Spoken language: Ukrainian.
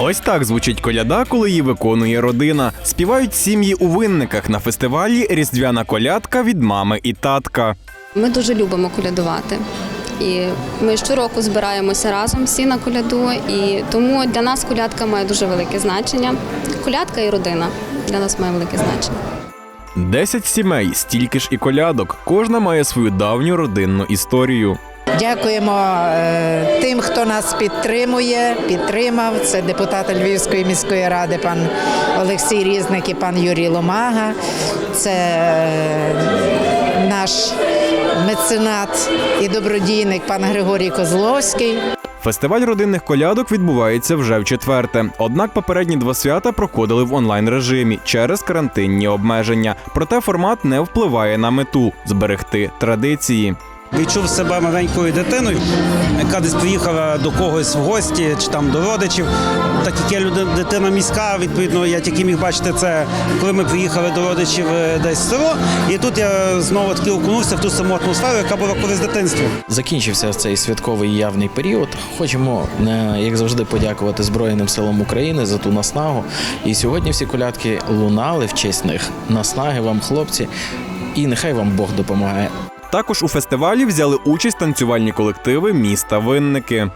Ось так звучить коляда, коли її виконує родина. Співають сім'ї у винниках на фестивалі Різдвяна колядка від мами і татка. Ми дуже любимо колядувати. І ми щороку збираємося разом всі на коляду, і тому для нас колядка має дуже велике значення. Колядка і родина для нас має велике значення. Десять сімей, стільки ж і колядок. Кожна має свою давню родинну історію. Дякуємо е, тим, хто нас підтримує, підтримав. Це депутат Львівської міської ради, пан Олексій Різник і пан Юрій Ломага. Це е, наш меценат і добродійник пан Григорій Козловський. Фестиваль родинних колядок відбувається вже в четверте. Однак попередні два свята проходили в онлайн режимі через карантинні обмеження. Проте формат не впливає на мету зберегти традиції. Відчув себе маленькою дитиною, яка десь приїхала до когось в гості чи там до родичів. Так як я дитина міська, відповідно, я тільки міг бачити це, коли ми приїхали до родичів е, десь в село. І тут я знову таки окунувся в ту саму атмосферу, яка була колись в. Закінчився цей святковий явний період. Хочемо, е, як завжди, подякувати Збройним силам України за ту наснагу. І сьогодні всі колядки лунали в честь них. Наснаги вам, хлопці, і нехай вам Бог допомагає. Також у фестивалі взяли участь танцювальні колективи міста Винники.